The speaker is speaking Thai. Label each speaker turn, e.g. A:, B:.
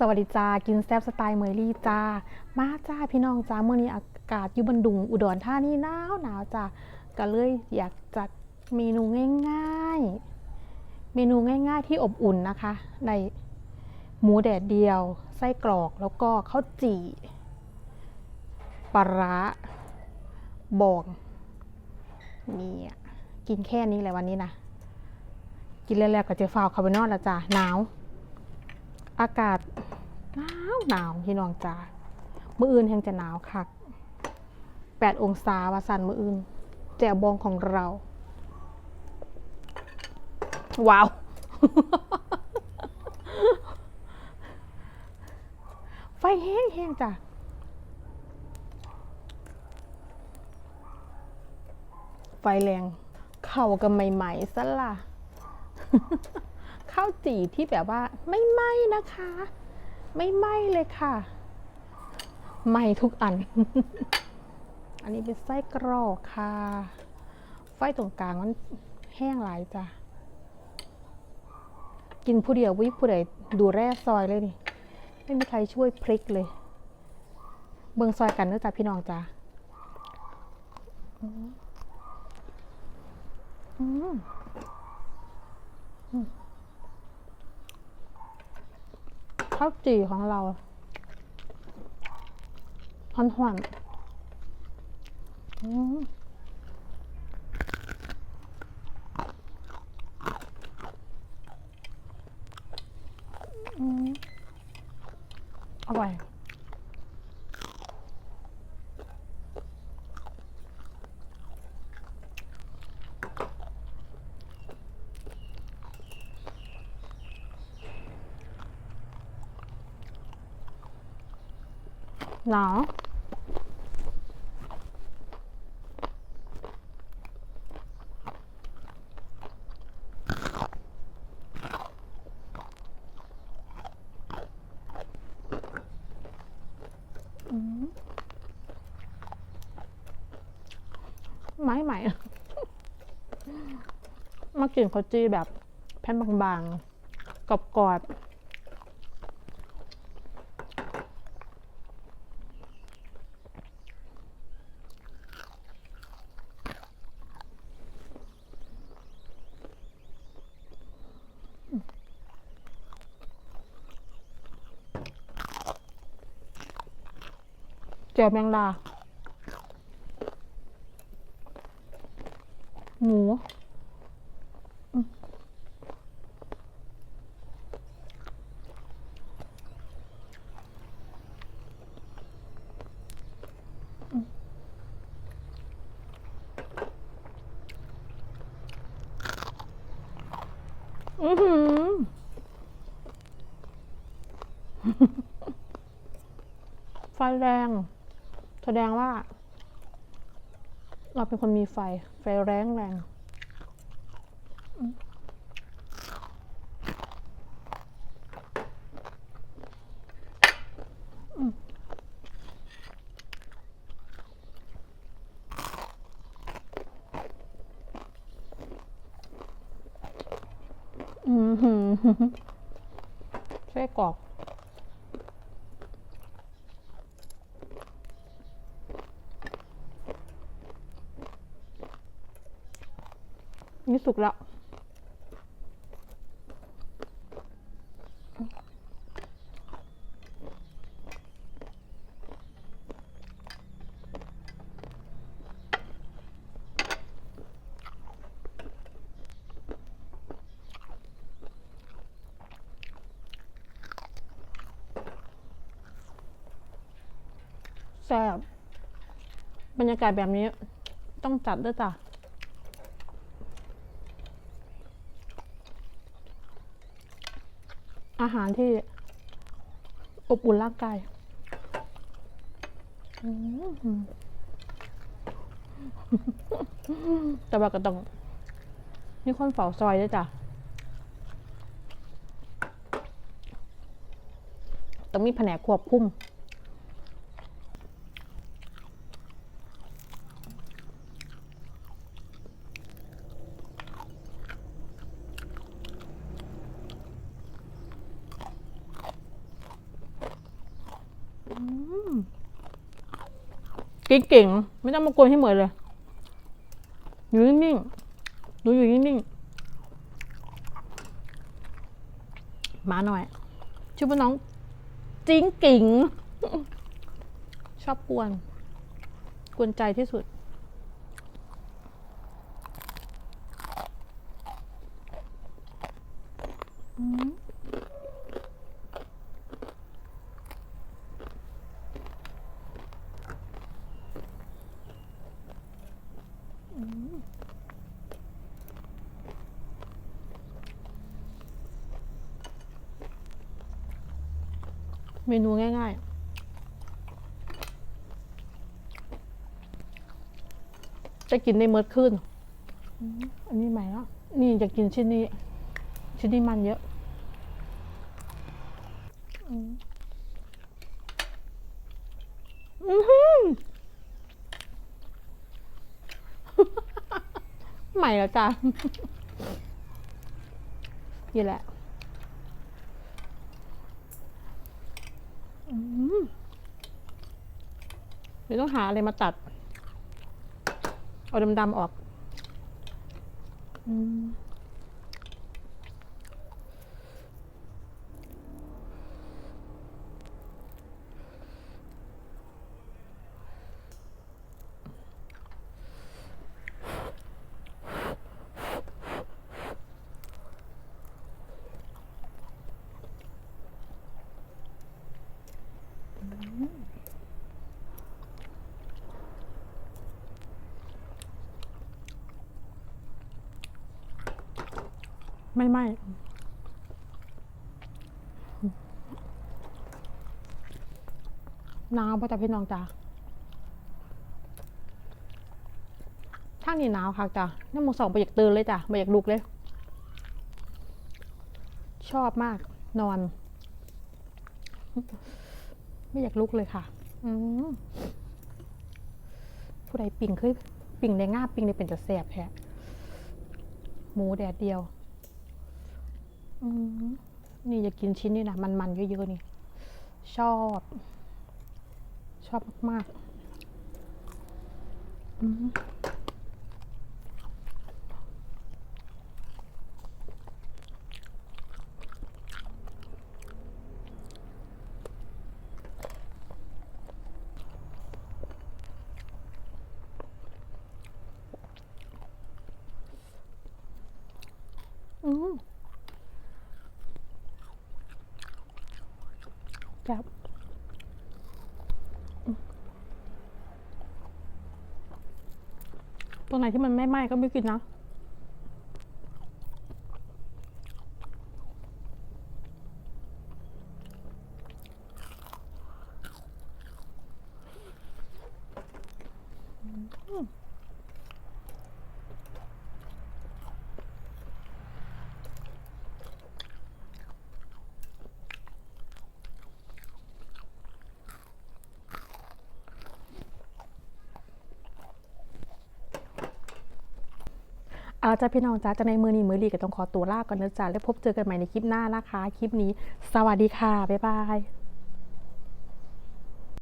A: สวัสดีจ้ากินแซ่บสไตล์เมยลี่จ้า มาจ้าพี่น้องจ้าเมื่อนี้อากาศอยู่บันดุงอุดรธานีหนาวหนาวจ้าก็เลยอยากจัดเมนูง่ายๆ เมนูง่าย ๆ ที่อบอุ่นนะคะ ในหมูแดดเดียว ไส้กรอกแล้วก็ข้าวจี่ปลาร้าบองนี่กินแค่นี้แหละวันนี้นะกินแล้วๆก็จะฟาวเข้าไปนอนแล้วจ้าหนาว อากาศหนาวหนาวพี่น้องจ้ามื้ออื่นแห่งจะหนาวคัก8องศาวาสันมื้ออื่น แจ่วบองของเรา ว้าว ไฟแห้งแห้งจ้ะไฟแรง เข่ากันใหม่ๆซะล่ะ ข้าวจี่ที่แบบว่าไม่ไหม้นะคะ ไม่ไหม้เลยค่ะไหม้ทุกอัน อันนี้เป็นไส้กรอกค่ะ ไฟตรงกลางมันแห้งหลายจ้ะกินผู้เดียววิผู้ใดดูแร่ซอยเลยนี่ไม่มีใครช่วยพลิกเลย เบิงซอยกันเด้อจ้ะพี่น้องจ้ะอืมอืม ข้าวจี่ของเราหอนหอนอืมอร่อย หนาวอืมไม้ใหม่ มากินข้าวจีแบบแผ่นบางๆกรอบๆ เจียวแมงดา หมูอืมอืมอื้อหือไฟแรง แสดงว่า เราเป็นคนมีไฟ ไฟแรงแรงอืมอืมอืมหืมไส้กรอก นี่สุกแล้ว แซ่บบรรยากาศแบบนี้ ต้องจัดด้วยจ้ะ อาหารที่อบอุ่นร่างกายแต่ว่าก็ต้องมีคนเฝ้าซอยด้วยจ้ะต้องมีแผนกควบคุม อ เก่งๆไม่ต้องมากวนให้เหมือนเลย อยู่นิ่งๆดูอยู่นิ่งๆมาหน่อย ชื่อว่าน้อง จิ้งกิ่ง ชอบกวน กวนใจที่สุด เมนูง่าย ๆ จะกินได้เมิดขึ้น อันนี้ใหม่แล้ว นี่จะกินชิ้นนี้ ชิ้นนี้มันเยอะอืมใหม่แล้วจ้ะนี่แหละ เดี๋ยวต้องหาอะไรมาตัด เอาดำๆออกอม ไม่ไหม่หนาวป่ะจ้ะพี่น้องจ้ะทานี้หนาวค่ะจ้ะน้ำมูกสองไปอยากตื่นเลยจ้ะไปอยากลุกเลย ชอบมากนอน ไม่อยากลุกเลยค่ะ อืผู้ใดปิ่งเคยปิ่งในง่าปิ่งในเป็นจะแสบแท้หมูแดดเดียว นี่อยากกินชิ้นนี้นะมันๆเยอะๆนี่ ชอบ ชอบมากๆอืมอืม จับตรงไหนที่มันไม่ไหม้ก็ไม่กินนะ เอาละจ้าพี่น้องจ้าจะในมือนี้มือลีก็ต้องขอตัวลาก่อนนะจ้าแล้วพบเจอกันใหม่ในคลิปหน้านะคะ คลิปนี้ สวัสดีค่ะ บ๊ายบาย